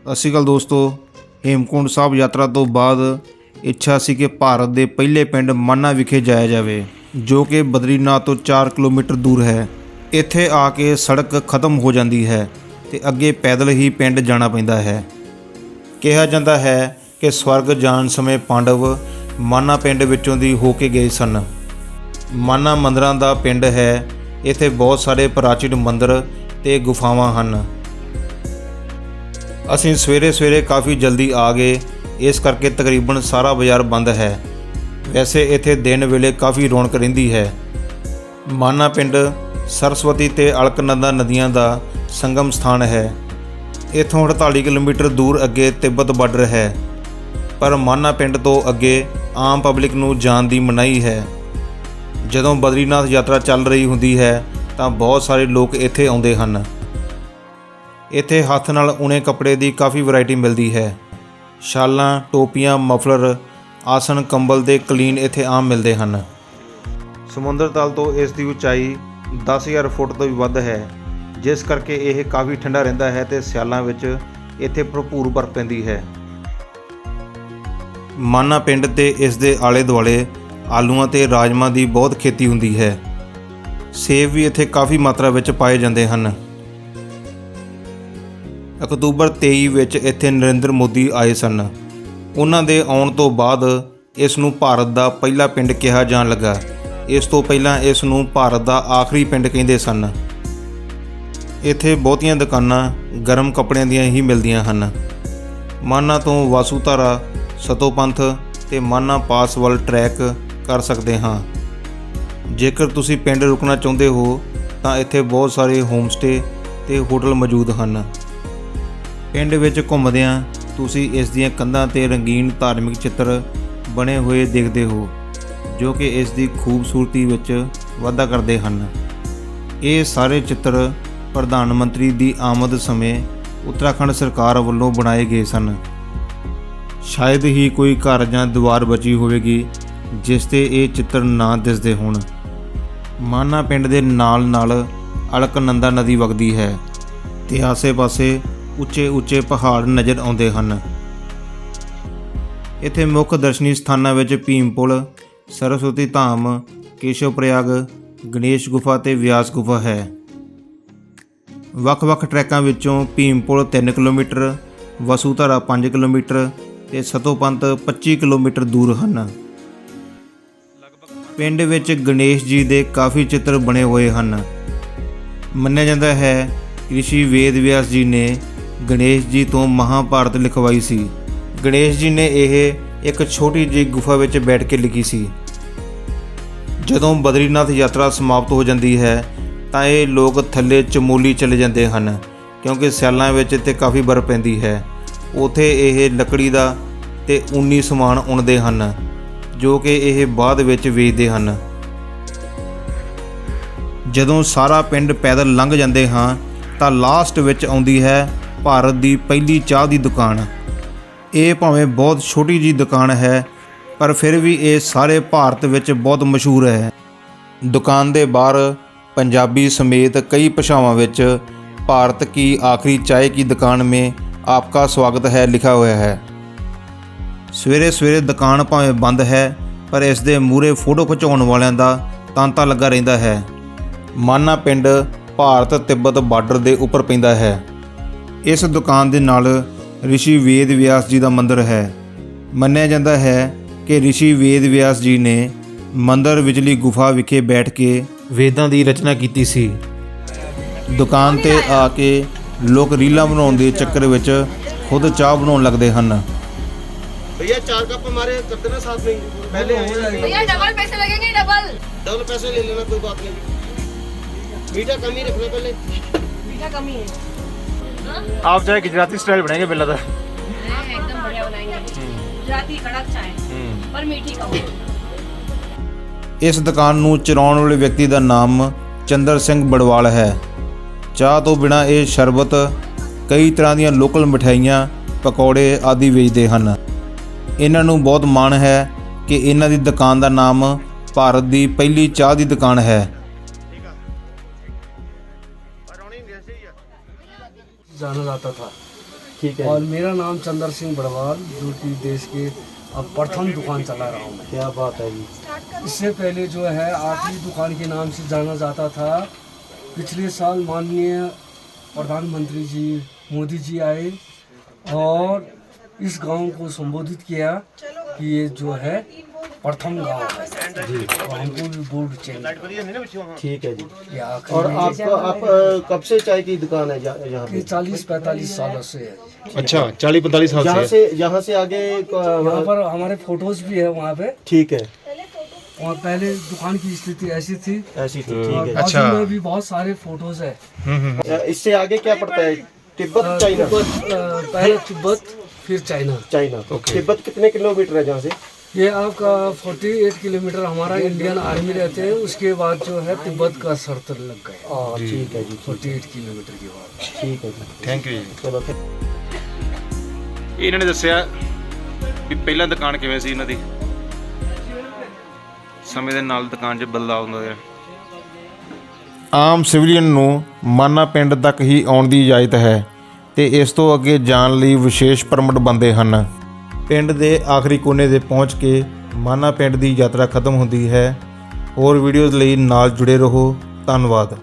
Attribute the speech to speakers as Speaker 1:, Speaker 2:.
Speaker 1: ਸਤਿ ਸ਼੍ਰੀ ਅਕਾਲ ਦੋਸਤੋ। ਹੇਮਕੁੰਡ ਸਾਹਿਬ ਯਾਤਰਾ ਤੋਂ ਬਾਅਦ ਇੱਛਾ ਸੀ ਕਿ ਭਾਰਤ ਦੇ ਪਹਿਲੇ ਪਿੰਡ ਮਾਨਾ ਵਿਖੇ ਜਾਇਆ ਜਾਵੇ, ਜੋ ਕਿ ਬਦਰੀਨਾਥ ਤੋਂ 4 ਕਿਲੋਮੀਟਰ ਦੂਰ ਹੈ। ਇੱਥੇ ਆ ਕੇ ਸੜਕ ਖਤਮ ਹੋ ਜਾਂਦੀ ਹੈ ਤੇ ਅੱਗੇ ਪੈਦਲ ਹੀ ਪਿੰਡ ਜਾਣਾ ਪੈਂਦਾ ਹੈ। ਕਿਹਾ ਜਾਂਦਾ ਹੈ ਕਿ ਸਵਰਗ ਜਾਣ ਸਮੇਂ ਪਾਂਡਵ ਮਾਨਾ ਪਿੰਡ ਵਿੱਚੋਂ ਦੀ ਹੋ ਕੇ ਗਏ ਸਨ। ਮਾਨਾ ਮੰਦਰਾਂ ਦਾ ਪਿੰਡ ਹੈ। ਇੱਥੇ ਬਹੁਤ ਸਾਰੇ ਪ੍ਰਾਚੀਨ ਮੰਦਰ ਤੇ ਗੁਫਾਵਾਂ ਹਨ। ਅਸੀਂ ਸਵੇਰੇ ਸਵੇਰੇ ਕਾਫੀ ਜਲਦੀ ਆ ਗਏ। ਇਸ ਕਰਕੇ ਤਕਰੀਬਨ ਸਾਰਾ ਬਾਜ਼ਾਰ ਬੰਦ ਹੈ। ਵੈਸੇ ਇੱਥੇ ਦਿਨ ਵੇਲੇ ਕਾਫੀ ਰੌਣਕ ਰਹਿੰਦੀ ਹੈ। ਮਾਨਾ ਪਿੰਡ ਸਰਸਵਤੀ ਤੇ ਅਲਕਨੰਦਾ ਨਦੀਆਂ ਦਾ ਸੰਗਮ ਸਥਾਨ ਹੈ। ਇੱਥੋਂ 48 ਕਿਲੋਮੀਟਰ ਦੂਰ ਅੱਗੇ ਤਿੱਬਤ ਬਾਰਡਰ ਹੈ। ਪਰ ਮਾਨਾ ਪਿੰਡ ਤੋਂ ਅੱਗੇ ਆਮ ਪਬਲਿਕ ਨੂੰ ਜਾਣ ਦੀ ਮਨਾਹੀ ਹੈ। ਜਦੋਂ ਬਦਰੀਨਾਥ ਯਾਤਰਾ ਚੱਲ ਰਹੀ ਹੁੰਦੀ ਹੈ ਤਾਂ ਬਹੁਤ ਸਾਰੇ ਲੋਕ ਇੱਥੇ ਆਉਂਦੇ ਹਨ। ਇੱਥੇ ਹੱਥ ਨਾਲ ਉਣੇ ਕੱਪੜੇ ਦੀ ਕਾਫੀ ਵੈਰਾਈਟੀ ਮਿਲਦੀ ਹੈ। ਸ਼ਾਲਾਂ ਟੋਪੀਆਂ, ਮਫਲਰ, ਆਸਣ, ਕੰਬਲ ਦੇ ਕਲੀਨ ਇੱਥੇ ਆਮ ਮਿਲਦੇ ਹਨ। ਸਮੁੰਦਰ ਤਲ ਤੋਂ ਇਸ ਦੀ ਉਚਾਈ 10000 ਫੁੱਟ ਤੋਂ ਵੀ ਵੱਧ ਹੈ। ਜਿਸ ਕਰਕੇ ਇਹ ਕਾਫੀ ਠੰਡਾ ਰਹਿੰਦਾ ਹੈ ਤੇ ਸਿਆਲਾਂ ਵਿੱਚ ਇੱਥੇ ਭਰਪੂਰ ਬਰਫ਼ ਪੈਂਦੀ ਹੈ। ਮਾਨਾ ਪਿੰਡ ਤੇ ਇਸ ਦੇ ਆਲੇ ਦੁਆਲੇ ਆਲੂਆਂ ਤੇ ਰਾਜਮਾਂ ਦੀ ਬਹੁਤ ਖੇਤੀ ਹੁੰਦੀ ਹੈ। ਸੇਬ ਵੀ ਇੱਥੇ ਕਾਫੀ ਮਾਤਰਾ ਵਿੱਚ ਪਾਏ ਜਾਂਦੇ ਹਨ। ਅਕਤੂਬਰ 23 ਵਿੱਚ ਇੱਥੇ ਨਰਿੰਦਰ ਮੋਦੀ ਆਏ ਸਨ। ਉਹਨਾਂ ਦੇ ਆਉਣ ਤੋਂ ਬਾਅਦ ਇਸ ਨੂੰ ਭਾਰਤ ਦਾ ਪਹਿਲਾ ਪਿੰਡ ਕਿਹਾ ਜਾਣ ਲੱਗਾ। ਇਸ ਤੋਂ ਪਹਿਲਾਂ ਇਸ ਨੂੰ ਭਾਰਤ ਦਾ ਆਖਰੀ ਪਿੰਡ ਕਹਿੰਦੇ ਸਨ। ਇੱਥੇ ਬਹੁਤੀਆਂ ਦੁਕਾਨਾਂ ਗਰਮ ਕੱਪੜਿਆਂ ਦੀਆਂ ਹੀ ਮਿਲਦੀਆਂ ਹਨ। ਮਾਨਾ ਤੋਂ ਵਾਸੂਧਾਰਾ, ਸਤੋਪੰਥ ਤੇ ਮਾਨਾ ਪਾਸ ਵੱਲ ਟਰੈਕ ਕਰ ਸਕਦੇ ਹਾਂ। ਜੇਕਰ ਤੁਸੀਂ ਪਿੰਡ ਰੁਕਣਾ ਚਾਹੁੰਦੇ ਹੋ, ਤਾਂ ਇੱਥੇ ਬਹੁਤ ਸਾਰੇ ਹੋਮਸਟੇ ਤੇ ਹੋਟਲ ਮੌਜੂਦ ਹਨ। ਪਿੰਡ ਵਿੱਚ ਘੁੰਮਦਿਆਂ ਤੁਸੀਂ ਇਸ ਦੀਆਂ ਕੰਧਾਂ ਤੇ ਰੰਗੀਨ ਧਾਰਮਿਕ ਚਿੱਤਰ ਬਣੇ ਹੋਏ ਦੇਖਦੇ ਹੋ, ਜੋ ਕਿ ਇਸ ਦੀ ਖੂਬਸੂਰਤੀ ਵਿੱਚ ਵਾਧਾ ਕਰਦੇ ਹਨ। ਇਹ ਸਾਰੇ ਚਿੱਤਰ ਪ੍ਰਧਾਨ ਮੰਤਰੀ ਦੀ ਆਮਦ ਸਮੇਂ ਉੱਤਰਾਖੰਡ ਸਰਕਾਰ ਵੱਲੋਂ ਬਣਾਏ ਗਏ ਸਨ। ਸ਼ਾਇਦ ਹੀ ਕੋਈ ਘਰ ਜਾਂ ਦੀਵਾਰ ਬਚੀ ਹੋਵੇਗੀ, ਜਿਸ ਤੇ ਇਹ ਚਿੱਤਰ ਨਾ ਦਿਸਦੇ ਹੋਣ। ਮਾਨਾ ਪਿੰਡ ਦੇ ਨਾਲ ਨਾਲ ਅਲਕਨੰਦਾ ਨਦੀ ਵਗਦੀ ਹੈ ਤੇ ਆਸੇ-ਪਾਸੇ ਉੱਚੇ ਉੱਚੇ ਪਹਾੜ ਨਜ਼ਰ ਆਉਂਦੇ ਹਨ। ਇੱਥੇ ਮੁੱਖ ਦਰਸ਼ਨੀ ਸਥਾਨਾਂ ਵਿੱਚ ਭੀਮ ਪੁਲ ਸਰਸਵਤੀ ਧਾਮ ਕੇਸ਼ਵ ਪ੍ਰਯਾਗ ਗਣੇਸ਼ ਗੁਫਾ ਤੇ ਵਿਆਸ ਗੁਫਾ ਹੈ। ਵੱਖ-ਵੱਖ ਟਰੈਕਾਂ ਵਿੱਚੋਂ ਭੀਮ ਪੁਲ 3 ਕਿਲੋਮੀਟਰ, ਵਸੂਧਾਰਾ 5 ਕਿਲੋਮੀਟਰ ਤੇ ਸਤੋਪੰਤ 25 ਕਿਲੋਮੀਟਰ ਦੂਰ ਹਨ। ਪਿੰਡ ਵਿੱਚ ਗਣੇਸ਼ ਜੀ ਦੇ ਕਾਫੀ ਚਿੱਤਰ ਬਣੇ ਹੋਏ ਹਨ। ਮੰਨਿਆ ਜਾਂਦਾ ਹੈ, ਰਿਸ਼ੀ ਵੇਦ ਵਿਆਸ ਜੀ ਨੇ ਗਣੇਸ਼ ਜੀ ਤੋਂ ਮਹਾਭਾਰਤ ਲਿਖਵਾਈ ਸੀ। ਗਣੇਸ਼ ਜੀ ਨੇ ਇਹ ਇੱਕ ਛੋਟੀ ਜਿਹੀ ਗੁਫਾ ਵਿੱਚ ਬੈਠ ਕੇ ਲਿਖੀ ਸੀ। ਜਦੋਂ ਬਦਰੀਨਾਥ ਯਾਤਰਾ ਸਮਾਪਤ ਹੋ ਜਾਂਦੀ ਹੈ, ਤਾਂ ਇਹ ਲੋਕ ਥੱਲੇ ਚਮੋਲੀ ਚਲੇ ਜਾਂਦੇ ਹਨ, ਕਿਉਂਕਿ ਸਿਆਲਾਂ ਵਿੱਚ ਇੱਥੇ ਕਾਫੀ ਬਰਫ਼ ਪੈਂਦੀ ਹੈ। ਉਥੇ ਇਹ ਲੱਕੜੀ ਦਾ ਤੇ ਉਨੀ ਸਮਾਨ ਉਣਦੇ ਹਨ, ਜੋ ਕਿ ਇਹ ਬਾਅਦ ਵਿੱਚ ਵੇਚਦੇ ਹਨ। ਜਦੋਂ ਸਾਰਾ ਪਿੰਡ ਪੈਦਲ ਲੰਘ ਜਾਂਦੇ ਹਾਂ, ਤਾਂ ਲਾਸਟ ਵਿੱਚ ਆਉਂਦੀ ਹੈ ਭਾਰਤ ਦੀ ਪਹਿਲੀ ਚਾਹ ਦੀ ਦੁਕਾਨ। ਇਹ ਭਾਵੇਂ ਬਹੁਤ ਛੋਟੀ ਜੀ ਦੁਕਾਨ ਹੈ, ਪਰ ਫਿਰ ਵੀ ਇਹ ਸਾਰੇ ਭਾਰਤ ਵਿੱਚ ਬਹੁਤ ਮਸ਼ਹੂਰ ਹੈ। ਦੁਕਾਨ ਦੇ ਬਾਹਰ ਪੰਜਾਬੀ ਸਮੇਤ ਕਈ ਭਾਸ਼ਾਵਾਂ ਵਿੱਚ ਭਾਰਤ ਕੀ ਆਖਰੀ ਚਾय ਕੀ ਦੁਕਾਨ ਮੇਂ ਆਪਕਾ ਸਵਾਗਤ ਹੈ ਲਿਖਾ ਹੋਇਆ ਹੈ। ਸਵੇਰੇ ਸਵੇਰੇ ਦੁਕਾਨ ਭਾਵੇਂ ਬੰਦ ਹੈ, ਪਰ ਇਸ ਦੇ ਮੂਹਰੇ ਫੋਟੋ ਖਿਚਾਉਣ ਵਾਲਿਆਂ ਦਾ ਤਾਂਤਾ ਲੱਗਾ ਰਹਿੰਦਾ ਹੈ। ਮਾਨਾ ਪਿੰਡ ਭਾਰਤ ਤਿੱਬਤ ਬਾਰਡਰ ਦੇ ਉੱਪਰ ਪੈਂਦਾ ਹੈ। ਇਸ ਦੁਕਾਨ ਦੇ ਨਾਲ ਰਿਸ਼ੀ ਵੇਦ ਵਿਆਸ ਜੀ ਦਾ ਮੰਦਿਰ ਹੈ ਮੰਨਿਆ ਜਾਂਦਾ ਹੈ ਕਿ ਰਿਸ਼ੀ ਵੇਦ ਵਿਆਸ ਜੀ ਨੇ ਮੰਦਿਰ ਵਿਚਲੀ ਗੁਫਾ ਵਿਖੇ ਬੈਠ ਕੇ ਵੇਦਾਂ ਦੀ ਰਚਨਾ ਕੀਤੀ ਸੀ ਦੁਕਾਨ ਤੇ ਆ ਕੇ ਲੋਕ ਰੀਲਾਂ ਬਣਾਉਣ ਦੇ ਚੱਕਰ ਵਿੱਚ ਖੁਦ ਚਾਹ ਬਣਾਉਣ ਲੱਗਦੇ ਹਨ
Speaker 2: भैया चार कप हमारे कर देना साथ में पहले
Speaker 3: भैया डबल पैसे लगेंगे डबल
Speaker 2: डबल पैसे ले लेना कोई बात नहीं मीठा कम ही रखना पहले
Speaker 3: मीठा कमी है
Speaker 4: आप चाहे गुजराती स्टाइल बनाएंगे बिल्ला था
Speaker 3: एकदम बढ़िया बनाएंगे गुजराती कड़क चाय पर मीठी कम
Speaker 1: ਇਸ ਦੁਕਾਨ ਨੂੰ ਚਲਾਉਣ ਵਾਲੇ ਵਿਅਕਤੀ ਦਾ ਨਾਮ ਚੰਦਰ ਸਿੰਘ ਬੜਵਾਲ ਹੈ ਚਾਹ ਤੋਂ ਬਿਨਾ ਇਹ ਸ਼ਰਬਤ ਕਈ ਤਰ੍ਹਾਂ ਦੀਆਂ ਲੋਕਲ ਮਠਿਆਈਆਂ ਪਕੌੜੇ ਆਦਿ ਵੇਚਦੇ ਹਨ ਇਹਨਾਂ ਨੂੰ ਬਹੁਤ ਮਾਣ ਹੈ ਕਿ ਇਹਨਾਂ ਦੀ ਦੁਕਾਨ ਦਾ ਨਾਮ ਭਾਰਤ ਦੀ ਪਹਿਲੀ ਚਾਹ ਦੀ ਦੁਕਾਨ ਹੈ
Speaker 4: जाना जाता था।
Speaker 2: ठीक है।
Speaker 5: और मेरा नाम चंद्र सिंह बड़वाल जो कि देश के अब प्रथम दुकान चला रहा हूँ
Speaker 2: क्या बात है जी।
Speaker 5: इससे पहले जो है आखिरी दुकान के नाम से जाना जाता था। पिछले साल माननीय प्रधानमंत्री जी मोदी जी आए और इस गाँव को संबोधित किया कि ये जो है प्रथम गाँव है जी हमको भी बोर्ड चाहिए।
Speaker 2: ठीक है जी। और
Speaker 5: में
Speaker 2: आपका आप कब से चाय की दुकान है यहाँ पे?
Speaker 5: चालीस पैंतालीस सालों से है।
Speaker 4: अच्छा चालीस पैंतालीस साल
Speaker 2: यहाँ
Speaker 4: से
Speaker 2: यहाँ से आगे
Speaker 5: यहाँ पर हमारे फ़ोटोज़ भी है वहाँ पे।
Speaker 2: ठीक है।
Speaker 5: और पहले दुकान की स्थिति ऐसी थी।
Speaker 2: ऐसी थी ठीक है।
Speaker 5: बाजू में भी बहुत सारे फ़ोटोज़ है।
Speaker 2: इससे आगे क्या पड़ता है?
Speaker 5: Tibet China? पहले तिब्बत फिर चाइना।
Speaker 2: चाइना। तिब्बत कितने किलोमीटर है जहाँ से?
Speaker 5: ये आपका 48 किलोमीटर हमारा इंडियन आर्मी रहते हैं उसके बाद जो है तिब्बत का शर्त लग गया
Speaker 2: हाँ ठीक है जी
Speaker 5: 48 किलोमीटर के बाद
Speaker 2: ठीक है जी
Speaker 4: ਥੈਂਕ ਯੂ ਜੀ
Speaker 2: चलो फिर
Speaker 4: ਇਹਨਾਂ ਨੇ ਦੱਸਿਆ ਵੀ ਪਹਿਲਾਂ ਦੁਕਾਨ ਕਿਵੇਂ ਸੀ ਇਹਨਾਂ ਦੀ ਸਮੇਂ ਦੇ ਨਾਲ ਦੁਕਾਨ 'ਚ ਬਦਲਾਅ ਹੁੰਦਾ ਗਿਆ
Speaker 1: ਆਮ ਸਿਵਲੀਅਨ ਨੂੰ ਮਾਨਾ ਪਿੰਡ ਤੱਕ ਹੀ ਆਉਣ ਦੀ ਇਜਾਜ਼ਤ ਹੈ ਤੇ ਇਸ ਤੋਂ ਅੱਗੇ ਜਾਣ ਲਈ ਵਿਸ਼ੇਸ਼ ਪਰਮਿਟ ਬੰਦੇ ਹਨ ਪਿੰਡ ਦੇ ਆਖਰੀ ਕੋਨੇ ਤੇ ਪਹੁੰਚ ਕੇ ਮਾਨਾ ਪਿੰਡ ਦੀ ਯਾਤਰਾ ਖਤਮ ਹੁੰਦੀ ਹੈ। ਹੋਰ ਵੀਡੀਓਜ਼ ਲਈ ਨਾਲ ਜੁੜੇ ਰਹੋ। ਧੰਨਵਾਦ।